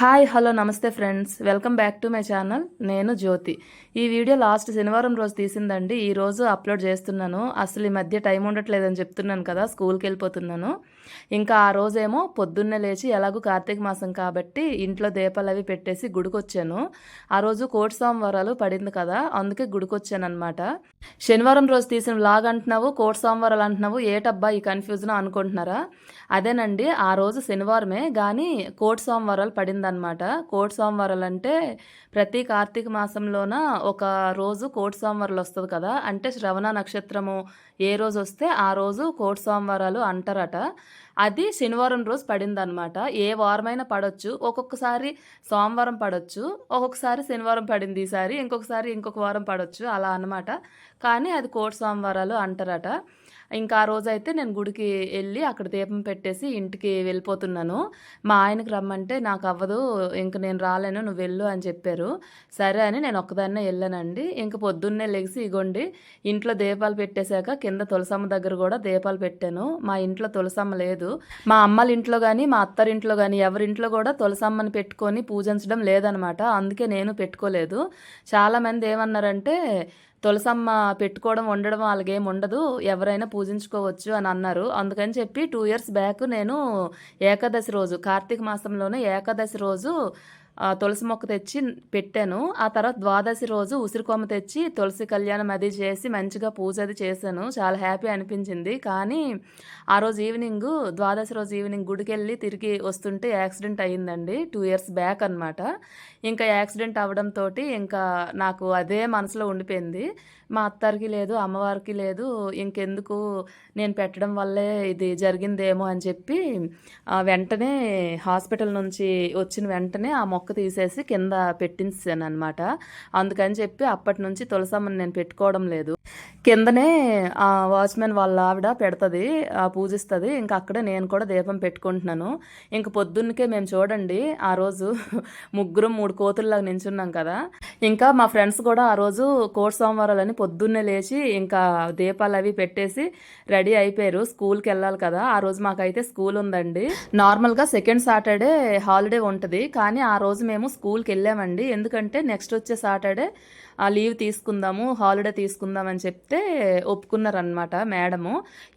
Hi hello నమస్తే friends. Welcome back to my channel. నేను జ్యోతి. ఈ వీడియో లాస్ట్ శనివారం రోజు తీసిందండి. ఈ రోజు అప్లోడ్ చేస్తున్నాను. అసలు ఈ మధ్య టైం ఉండట్లేదని చెప్తున్నాను కదా స్కూల్కి వెళ్ళిపోతున్నాను. ఇంకా ఆ రోజేమో పొద్దున్నే లేచి ఎలాగో కార్తీక మాసం కాబట్టి ఇంట్లో దీపాలు అవి పెట్టేసి గుడికొచ్చాను. ఆ రోజు కోటి సోమవారాలు పడింది కదా అందుకే గుడికొచ్చాను అనమాట శనివారం రోజు తీసిన వ్లాగ్ అంటున్నావు కోటి సోమవారాలు అంటున్నావు ఏటబ్బా ఈ కన్ఫ్యూజన్ అనుకుంటున్నారా? అదేనండి ఆ రోజు శనివారమే కానీ కోటి సోమవారాలు ఉంటుందన్నమాట. కోటి సోమవారాలు అంటే ప్రతి కార్తీక మాసంలోన ఒక రోజు కోటి సోమవారాలు వస్తుంది కదా. అంటే శ్రవణ నక్షత్రము ఏ రోజు వస్తే ఆ రోజు కోటి సోమవారాలు అంటారట. అది శనివారం రోజు పడిందనమాట ఏ వారమైనా పడవచ్చు ఒక్కొక్కసారి సోమవారం పడవచ్చు ఒక్కొక్కసారి శనివారం పడింది ఈసారి. ఇంకొకసారి ఇంకొక వారం పడవచ్చు అలా అనమాట కానీ అది కోటి సోమవారాలు అంటారట. ఇంకా ఆ రోజైతే నేను గుడికి వెళ్ళి అక్కడ దీపం పెట్టేసి ఇంటికి వెళ్ళిపోతున్నాను. మా ఆయనకి రమ్మంటే నాకు అవ్వదు ఇంక నేను రాలేను నువ్వు వెళ్ళు అని చెప్పారు. సరే అని నేను ఒక్కదాన్నే వెళ్ళానండి. ఇంక పొద్దున్నే లెగిసి ఇగోండి ఇంట్లో దీపాలు పెట్టేశాక కింద తులసమ్మ దగ్గర కూడా దీపాలు పెట్టాను. మా ఇంట్లో తులసమ్మ లేదు. మా అమ్మల ఇంట్లో కానీ మా అత్తరింట్లో కానీ ఎవరింట్లో కూడా తులసమ్మని పెట్టుకొని పూజించడం లేదనమాట. అందుకే నేను పెట్టుకోలేదు. చాలామంది ఏమన్నారంటే తులసమ్మ పెట్టుకోవడం ఉండడం వాళ్ళకేం ఉండదు. ఎవరైనా పూజించుకోవచ్చు అని అన్నారు. అందుకని చెప్పి టూ ఇయర్స్ బ్యాక్ నేను ఏకాదశి రోజు కార్తీక మాసంలోనే ఏకాదశి రోజు తులసి మొక్క తెచ్చి పెట్టాను. ఆ తర్వాత ద్వాదశి రోజు ఉసిరికొమ్మ తెచ్చి తులసి కళ్యాణం అది చేసి మంచిగా పూజ అది చేశాను. చాలా హ్యాపీ అనిపించింది. కానీ ఆ రోజు ఈవినింగ్ ద్వాదశి రోజు ఈవినింగ్ గుడికి వెళ్ళి తిరిగి వస్తుంటే యాక్సిడెంట్ అయ్యిందండి. టూ ఇయర్స్ బ్యాక్ అనమాట ఇంకా యాక్సిడెంట్ అవ్వడంతో ఇంకా నాకు అదే మనసులో ఉండిపోయింది. మా అత్తారికి లేదు అమ్మవారికి లేదు ఇంకెందుకు నేను పెట్టడం వల్లే ఇది జరిగిందేమో అని చెప్పి వెంటనే హాస్పిటల్ నుంచి వచ్చిన వెంటనే ఆ మొక్క తీసేసి కింద పెట్టించాను అనమాట అందుకని చెప్పి అప్పటి నుంచి తులసమ్మని నేను పెట్టుకోవడం లేదు. కిందనే ఆ వాచ్మెన్ వాళ్ళ ఆవిడ పెడుతుంది ఆ పూజిస్తుంది. ఇంకా అక్కడే నేను కూడా దీపం పెట్టుకుంటున్నాను. ఇంక పొద్దున్నకే మేము చూడండి ఆ రోజు ముగ్గురం మూడు కోతుల్లాగా నించున్నాం కదా. ఇంకా మా ఫ్రెండ్స్ కూడా ఆ రోజు కోటి సోమవారాలని పొద్దున్నే లేచి ఇంకా దీపాలు అవి పెట్టేసి రెడీ అయిపోయారు. స్కూల్కి వెళ్ళాలి కదా. ఆ రోజు మాకైతే స్కూల్ ఉందండి. నార్మల్గా సెకండ్ సాటర్డే హాలిడే ఉంటుంది. కానీ ఆ రోజు మేము స్కూల్కి వెళ్ళామండి. ఎందుకంటే నెక్స్ట్ వచ్చే సాటర్డే ఆ లీవ్ తీసుకుందాము హాలిడే తీసుకుందాం అని చెప్తే ఒప్పుకున్నారనమాట మేడము.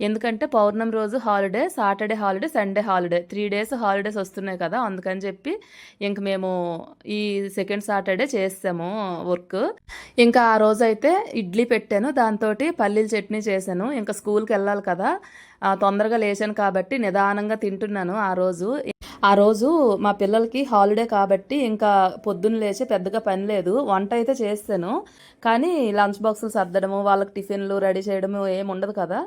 ఎందుకంటే పౌర్ణమి రోజు holiday Saturday holiday Sunday holiday. Three days holidays వస్తున్నాయి కదా అందుకని చెప్పి ఇంక మేము ఈ సెకండ్ సాటర్డే చేసాము వర్క్. ఇంకా ఆ రోజు అయితే ఇడ్లీ పెట్టాను దాంతో పల్లీల చట్నీ చేశాను. ఇంకా స్కూల్కి వెళ్ళాలి కదా తొందరగా లేచాను కాబట్టి నిదానంగా తింటున్నాను ఆ రోజు. ఆ రోజు మా పిల్లలకి హాలిడే కాబట్టి ఇంకా పొద్దున్న లేచి పెద్దగా పని లేదు. వంట అయితే చేస్తాను. కానీ లంచ్ బాక్సులు సర్దడము వాళ్ళకి టిఫిన్లు రెడీ చేయడము ఏం ఉండదు కదా.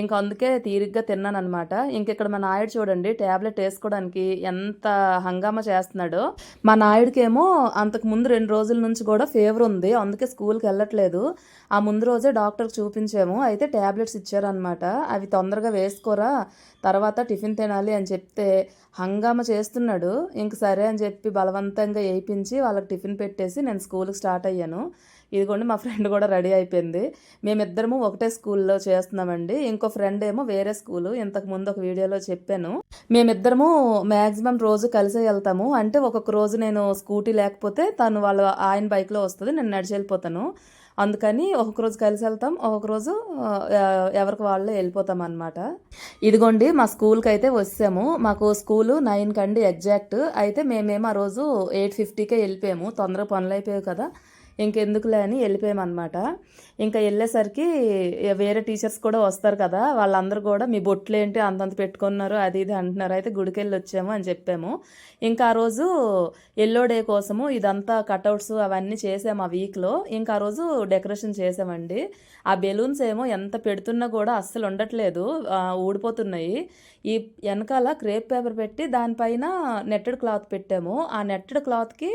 ఇంకా అందుకే తీరిగ్గా తిన్నాను అనమాట ఇక్కడ మా నాయుడు చూడండి ట్యాబ్లెట్ వేసుకోవడానికి ఎంత హంగామా చేస్తున్నాడో. మా నాయుడికేమో అంతకు ముందు రెండు రోజుల నుంచి కూడా ఫీవర్ ఉంది అందుకే స్కూల్కి వెళ్ళట్లేదు. ఆ ముందు రోజే డాక్టర్కి చూపించాము అయితే ట్యాబ్లెట్స్ ఇచ్చారనమాట అవి తొందరగా వేసుకోరా తర్వాత టిఫిన్ తినాలి అని చెప్తే హంగామా చేస్తున్నాడు. ఇంక సరే అని చెప్పి బలవంతంగా వేయించి వాళ్ళకి టిఫిన్ పెట్టేసి నేను స్కూల్కి స్టార్ట్ అయ్యాను. ఇదిగోండి మా ఫ్రెండ్ కూడా రెడీ అయిపోయింది. మేమిద్దరము ఒకటే స్కూల్లో చేస్తున్నామండి. ఇంకో ఫ్రెండ్ ఏమో వేరే స్కూలు. ఇంతకు ముందు ఒక వీడియోలో చెప్పాను. మేమిద్దరము మ్యాక్సిమం రోజు కలిసే వెళ్తాము. అంటే ఒక్కొక్క రోజు నేను స్కూటీ లేకపోతే తను వాళ్ళ ఆయన బైక్లో వస్తుంది నేను నడిచి వెళ్ళిపోతాను. అందుకని ఒక్కొక్క రోజు కలిసి వెళ్తాం. ఒక్కొక్క రోజు ఎవరికి వాళ్ళే వెళ్ళిపోతాం అనమాట ఇదిగోండి మా స్కూల్కి అయితే వచ్చాము. మాకు స్కూలు నైన్ కండి ఎగ్జాక్ట్. అయితే మేమేమో ఆ రోజు ఎయిట్ ఫిఫ్టీకే వెళ్ళిపోయాము. తొందరగా పనులు అయిపోయావు కదా. ఇంకెందుకులే అని వెళ్ళిపోయామన్నమాట. ఇంకా వెళ్ళేసరికి వేరే టీచర్స్ కూడా వస్తారు కదా వాళ్ళందరూ కూడా మీ బొట్లు ఏంటి అంతంత పెట్టుకున్నారు అది ఇది అంటున్నారు అయితే గుడికి వెళ్ళి వచ్చాము అని చెప్పాము. ఇంకా ఆ రోజు ఎల్లో డే కోసము ఇదంతా కటౌట్స్ అవన్నీ చేసాము ఆ వీక్లో. ఇంకా ఆ రోజు డెకరేషన్ చేసామండి. ఆ బెలూన్స్ ఏమో ఎంత పెడుతున్నా కూడా అస్సలు ఉండట్లేదు ఊడిపోతున్నాయి. ఈ వెనకాల క్రేప్ పేపర్ పెట్టి దానిపైన నెట్టెడ్ క్లాత్ పెట్టాము. ఆ నెట్టెడ్ క్లాత్కి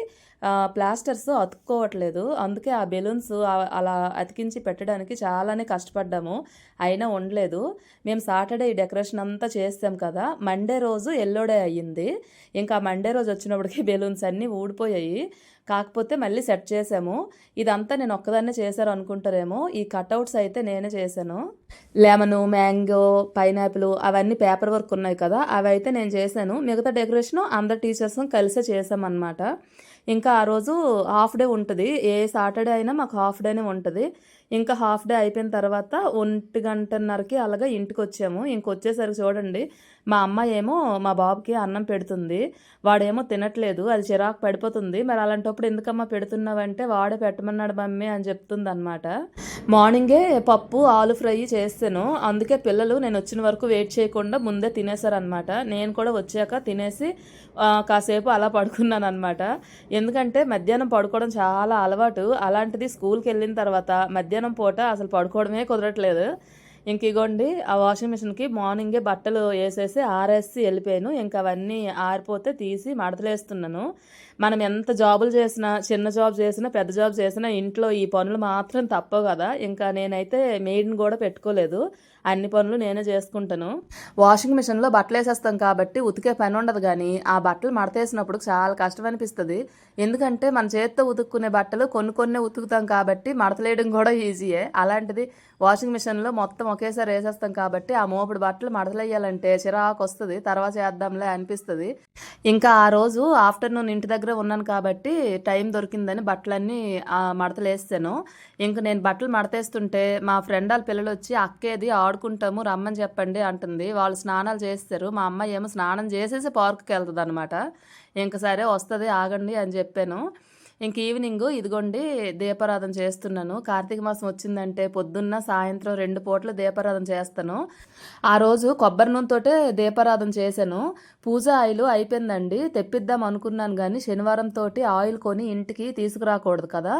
ప్లాస్టర్స్ అతుక్కోవట్లేదు. అందుకే ఆ బెలూన్స్ అలా అతికించి పెట్టడానికి చాలానే కష్టపడ్డాము. అయినా ఉండలేదు. మేము సాటర్డే ఈ డెకరేషన్ అంతా చేస్తాం కదా. మండే రోజు ఎల్లో డే అయ్యింది. ఇంకా మండే రోజు వచ్చినప్పటికీ బెలూన్స్ అన్నీ ఊడిపోయాయి. కాకపోతే మళ్ళీ సెట్ చేసాము ఇదంతా నేను ఒక్కదాన్నే చేశారు అనుకుంటారేమో. ఈ కట్అవుట్స్ అయితే నేనే చేశాను. లెమను మ్యాంగో పైనాపిల్ అవన్నీ పేపర్ వర్క్ ఉన్నాయి కదా అవి అయితే నేను చేశాను. మిగతా డెకరేషన్ అందరు టీచర్స్ కలిసే చేసామన్నమాట ఇంకా ఆ రోజు హాఫ్ డే ఉంటుంది. ఏ సాటర్డే అయినా మాకు హాఫ్ డేనే ఉంటుంది. ఇంకా హాఫ్ డే అయిపోయిన తర్వాత ఒంటి గంటన్నరకి అలాగా ఇంటికి వచ్చాము ఇంకొచ్చేసరికి చూడండి మా అమ్మ ఏమో మా బాబుకి అన్నం పెడుతుంది. వాడేమో తినట్లేదు అది చిరాకు పడిపోతుంది. మరి అలాంటప్పుడు ఎందుకమ్మా పెడుతున్నావంటే వాడే పెట్టమన్నాడు మమ్మీ అని చెప్తుంది అనమాట మార్నింగే పప్పు ఆలు ఫ్రై చేస్తాను అందుకే పిల్లలు నేను వచ్చిన వరకు వెయిట్ చేయకుండా ముందే తినేశారనమాట నేను కూడా వచ్చాక తినేసి కాసేపు అలా పడుకున్నాను అనమాట ఎందుకంటే మధ్యాహ్నం పడుకోవడం చాలా అలవాటు. అలాంటిది స్కూల్కి వెళ్ళిన తర్వాత మధ్యాహ్నం పూట అసలు పడుకోవడమే కుదరట్లేదు. ఇంక ఇగోండి ఆ వాషింగ్ మిషన్కి మార్నింగే బట్టలు వేసేసి ఆరేసి వెళ్ళిపోయాను. ఇంకా అవన్నీ ఆరిపోతే తీసి మడతలేస్తున్నాను. మనం ఎంత జాబులు చేసినా చిన్న జాబ్ చేసినా పెద్ద జాబ్ చేసినా ఇంట్లో ఈ పనులు మాత్రం తప్పవు కదా. ఇంకా నేనైతే మెయిడ్ని కూడా పెట్టుకోలేదు. అన్ని పనులు నేనే చేసుకుంటాను. వాషింగ్ మిషన్లో బట్టలు వేసేస్తాం కాబట్టి ఉతికే పని ఉండదు కానీ ఆ బట్టలు మడతేసినప్పుడు చాలా కష్టం అనిపిస్తుంది. ఎందుకంటే మన చేత్తో ఉతుక్కునే బట్టలు కొన్ని కొన్ని ఉతుకుతాం కాబట్టి మడతలేయడం కూడా ఈజీయే. అలాంటిది వాషింగ్ మిషన్లో మొత్తం ఒకేసారి వేసేస్తాం కాబట్టి ఆ మోపుడు బట్టలు మడతలేయాలంటే చిరాకు వస్తుంది. తర్వాత చేద్దాంలే అనిపిస్తుంది. ఇంకా ఆ రోజు ఆఫ్టర్నూన్ ఇంటి దగ్గర ఉన్నాను కాబట్టి టైం దొరికిందని బట్టలన్నీ మడతలేస్తాను. ఇంక నేను బట్టలు మడతేస్తుంటే మా ఫ్రెండ్ వాళ్ళ పిల్లలు వచ్చి అక్కేది ఆడుకుంటాము రమ్మని చెప్పండి అంటుంది. వాళ్ళు స్నానాలు చేస్తారు. మా అమ్మాయి ఏమో స్నానం చేసేసి పార్క్కి వెళ్తుంది అనమాట ఇంక సరే వస్తుంది ఆగండి అని చెప్పాను. ఇంక ఈవినింగ్ ఇదిగోండి దీపారాధన చేస్తున్నాను. కార్తీక మాసం వచ్చిందంటే పొద్దున్న సాయంత్రం రెండు పూటలు దీపారాధన చేస్తాను. ఆ రోజు కొబ్బరి నూనెతోటే దీపారాధన చేశాను. పూజ ఆయిల్ అయిపోయిందండి. తెప్పిద్దాం అనుకున్నాను కానీ శనివారం తోటి ఆయిల్ కొని ఇంటికి తీసుకురాకూడదు కదా.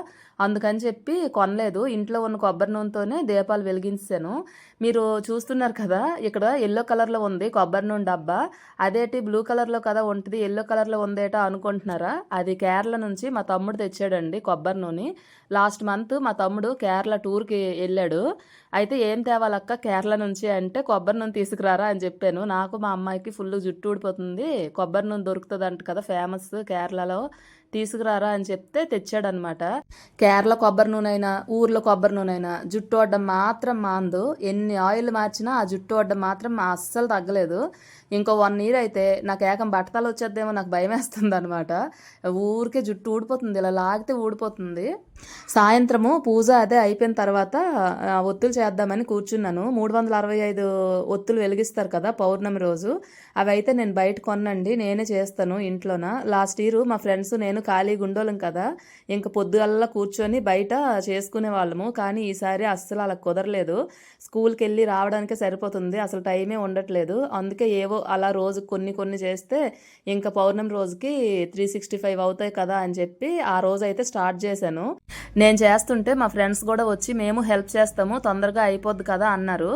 అందుకని చెప్పి కొనలేదు. ఇంట్లో ఉన్న కొబ్బరి నూనెతోనే దీపాలు వెలిగించాను. మీరు చూస్తున్నారు కదా ఇక్కడ ఎల్లో కలర్లో ఉంది కొబ్బరి నూనె డబ్బా. అదేటి బ్లూ కలర్లో కదా ఉంటుంది ఎల్లో కలర్లో ఉందేట అనుకుంటున్నారా? అది కేరళ నుంచి మా తమ్ముడు తెచ్చాడండి కొబ్బరి నూనె. లాస్ట్ మంత్ మా తమ్ముడు కేరళ టూర్కి వెళ్ళాడు. అయితే ఏం తేవాలక్క? కేరళ నుంచి అంటే కొబ్బరి నూనె తీసుకురారా అని చెప్పాను. నాకు మా అమ్మాయికి ఫుల్ జుట్టు ఊడిపోతుంది. కొబ్బరి నూనె దొరుకుతుంది అంట కదా ఫేమస్ కేరళలో. తీసుకురారా అని చెప్తే తెచ్చాడనమాట కేరళ కొబ్బరి నూనె అయినా ఊర్లో కొబ్బరి నూనె అయినా జుట్టు వడ్డం మాత్రం మాందు. ఎన్ని ఆయిల్ మార్చినా ఆ జుట్టు వడ్డం మాత్రం అస్సలు తగ్గలేదు. ఇంకో వన్ ఇయర్ అయితే నాకు ఏకం బట్టతలు వచ్చేద్దేమో నాకు భయం వేస్తుంది అనమాట ఊరికే జుట్టు ఊడిపోతుంది ఇలా లాగితే ఊడిపోతుంది. సాయంత్రము పూజ అదే అయిపోయిన తర్వాత ఆ, ఒత్తులు చేద్దామని కూర్చున్నాను. మూడు వందల అరవై ఐదు ఒత్తులు వెలిగిస్తారు కదా పౌర్ణమి రోజు. అవి అయితే నేను బయట కొనండి నేనే చేస్తాను ఇంట్లోన. లాస్ట్ ఇయర్ మా ఫ్రెండ్స్ నేను ఖాళీ గుండోలం కదా. ఇంక పొద్దుగల్లా కూర్చొని బయట చేసుకునే వాళ్ళము. కానీ ఈసారి అస్సలు అలా కుదరలేదు. స్కూల్కి వెళ్ళి రావడానికే సరిపోతుంది అసలు టైమే ఉండట్లేదు. అందుకే ఏవో అలా రోజు కొన్ని కొన్ని చేస్తే ఇంకా పౌర్ణమి రోజుకి త్రీ సిక్స్టీ ఫైవ్ అవుతాయి కదా అని చెప్పి ఆ రోజు అయితే స్టార్ట్ చేశాను. నేను చేస్తుంటే మా ఫ్రెండ్స్ కూడా వచ్చి మేము హెల్ప్ చేస్తాము తొందరగా అయిపోద్ది కదా అన్నారు.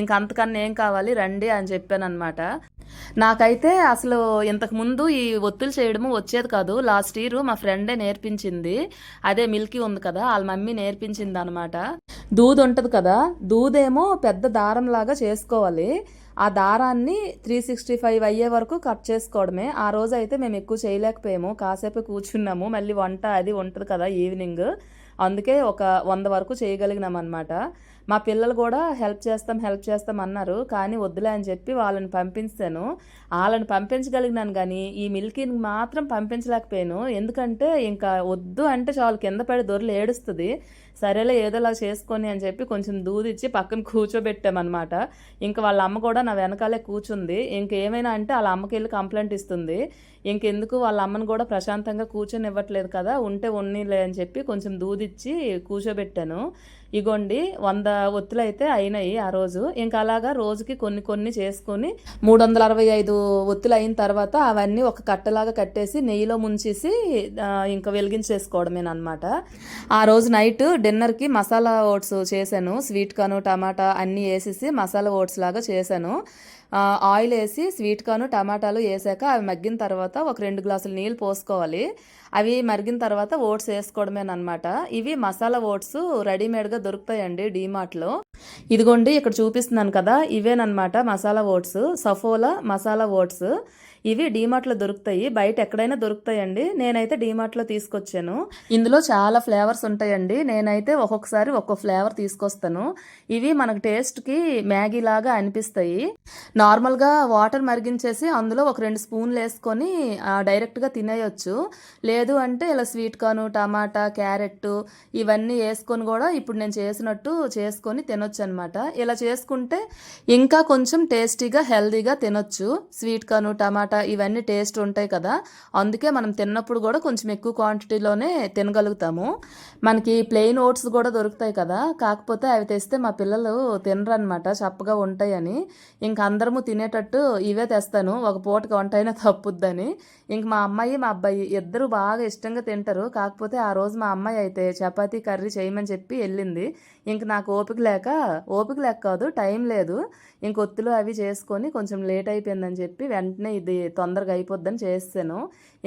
ఇంక అంతకన్నా ఏం కావాలి? రండి అని చెప్పాను అనమాట నాకైతే అసలు ఇంతకు ముందు ఈ ఒత్తులు చేయడము వచ్చేది కాదు. లాస్ట్ ఇయర్ మా ఫ్రెండే నేర్పించింది. అదే మిల్కీ ఉంది కదా వాళ్ళ మమ్మీ నేర్పించింది అనమాట దూద్ ఉంటుంది కదా దూదేమో పెద్ద దారం లాగా చేసుకోవాలి. ఆ దారాన్ని త్రీ సిక్స్టీ ఫైవ్ అయ్యే వరకు కట్ చేసుకోవడమే. ఆ రోజు అయితే మేము ఎక్కువ చేయలేకపోయాము. కాసేపు కూర్చున్నాము. మళ్ళీ వంట అది ఉంటుంది కదా ఈవినింగ్ అందుకే ఒక వంద వరకు చేయగలిగినాం అనమాట మా పిల్లలు కూడా హెల్ప్ చేస్తాం హెల్ప్ చేస్తాం అన్నారు. కానీ వద్దులే అని చెప్పి వాళ్ళని పంపించాను. వాళ్ళని పంపించగలిగినాను కానీ ఈ మిల్కీని మాత్రం పంపించలేకపోయాను. ఎందుకంటే ఇంకా వద్దు అంటే చాలు కింద పడి దొరలు ఏడుస్తుంది. సరేలే ఏదోలా చేసుకొని అని చెప్పి కొంచెం దూదిచ్చి పక్కన కూర్చోబెట్టామన్నమాట. ఇంకా వాళ్ళ అమ్మ కూడా నా వెనకాలే కూర్చుంది. ఇంకేమైనా అంటే వాళ్ళ అమ్మకి వెళ్ళి కంప్లైంట్ ఇస్తుంది. ఇంకెందుకు వాళ్ళ అమ్మని కూడా ప్రశాంతంగా కూర్చొని ఇవ్వట్లేదు కదా ఉంటే ఉన్నీలే అని చెప్పి కొంచెం దూదిచ్చి కూర్చోబెట్టాను. ఇగోండి వంద ఒత్తులు అయితే అయినాయి ఆ రోజు. ఇంకా అలాగా రోజుకి కొన్ని కొన్ని చేసుకొని మూడు వందల అరవై ఐదు ఒత్తులు అయిన తర్వాత అవన్నీ ఒక కట్టలాగా కట్టేసి నెయ్యిలో ముంచేసి ఇంకా వెలిగించేసుకోవడమేనమాట ఆ రోజు నైట్ డిన్నర్కి మసాలా ఓట్స్ చేశాను. స్వీట్ కాను టమాటా అన్నీ వేసేసి మసాలా ఓట్స్ లాగా చేశాను. ఆయిల్ వేసి స్వీట్ కార్న్ టమాటాలు వేసాక అవి మగ్గిన తర్వాత ఒక రెండు గ్లాసులు నీళ్ళు పోసుకోవాలి. అవి మరిగిన తర్వాత ఓట్స్ వేసుకోవడమేనమాట ఇవి మసాలా ఓట్స్ రెడీమేడ్గా దొరుకుతాయండి డీమార్ట్లో. ఇదిగోండి ఇక్కడ చూపిస్తున్నాను కదా ఇవేనమాట మసాలా ఓట్స్. సఫోలా మసాలా ఓట్స్. ఇవి డీమార్ట్లో దొరుకుతాయి. బయట ఎక్కడైనా దొరుకుతాయండి. నేనైతే డీమార్ట్లో తీసుకొచ్చాను. ఇందులో చాలా ఫ్లేవర్స్ ఉంటాయండి. నేనైతే ఒక్కొక్కసారి ఒక్కొక్క ఫ్లేవర్ తీసుకొస్తాను. ఇవి మనకు టేస్ట్కి మ్యాగీ లాగా అనిపిస్తాయి. నార్మల్గా వాటర్ మరిగించేసి అందులో ఒక రెండు స్పూన్లు వేసుకొని డైరెక్ట్గా తినేయొచ్చు. లేదు అంటే ఇలా స్వీట్ కార్న్ టమాటా క్యారెట్ ఇవన్నీ వేసుకొని కూడా ఇప్పుడు నేను చేసినట్టు చేసుకొని తినొచ్చు. తినొచ్చు అనమాట ఇలా చేసుకుంటే ఇంకా కొంచెం టేస్టీగా హెల్తీగా తినొచ్చు. స్వీట్ కార్న్ టమాటా ఇవన్నీ టేస్ట్ ఉంటాయి కదా. అందుకే మనం తిన్నప్పుడు కూడా కొంచెం ఎక్కువ క్వాంటిటీలోనే తినగలుగుతాము. మనకి ప్లెయిన్ ఓట్స్ కూడా దొరుకుతాయి కదా. కాకపోతే అవి తెస్తే మా పిల్లలు తినరనమాట చప్పగా ఉంటాయని. ఇంక అందరము తినేటట్టు ఇవే తెస్తాను. ఒక పూటకి వంట అయినా తప్పుద్దని. ఇంక మా అమ్మాయి మా అబ్బాయి ఇద్దరు బాగా ఇష్టంగా తింటారు. కాకపోతే ఆ రోజు మా అమ్మాయి అయితే చపాతీ కర్రీ చేయమని చెప్పి వెళ్ళింది. ఇంక నాకు ఓపిక లేక ఓపిక లేక కాదు టైం లేదు. ఇంకొత్తులు అవి చేసుకొని కొంచెం లేట్ అయిపోయిందని చెప్పి వెంటనే ఇది తొందరగా అయిపోద్దని చేస్తాను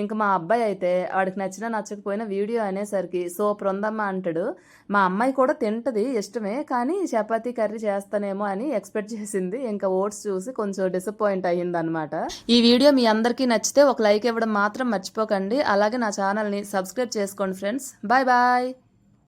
ఇంక మా అబ్బాయి అయితే వాడికి నచ్చినా నచ్చకపోయినా వీడియో అనేసరికి సూపర్ ఉందమ్మా అంటాడు. మా అమ్మాయి కూడా తింటది ఇష్టమే కానీ చపాతీ కర్రీ చేస్తానేమో అని ఎక్స్పెక్ట్ చేసింది. ఇంకా ఓట్స్ చూసి కొంచెం డిసప్పాయింట్ అయ్యిందనమాట. ఈ వీడియో మీ అందరికీ నచ్చితే ఒక లైక్ ఇవ్వడం మాత్రం మర్చిపోకండి. అలాగే నా ఛానల్ని సబ్స్క్రైబ్ చేసుకోండి ఫ్రెండ్స్. Bye bye.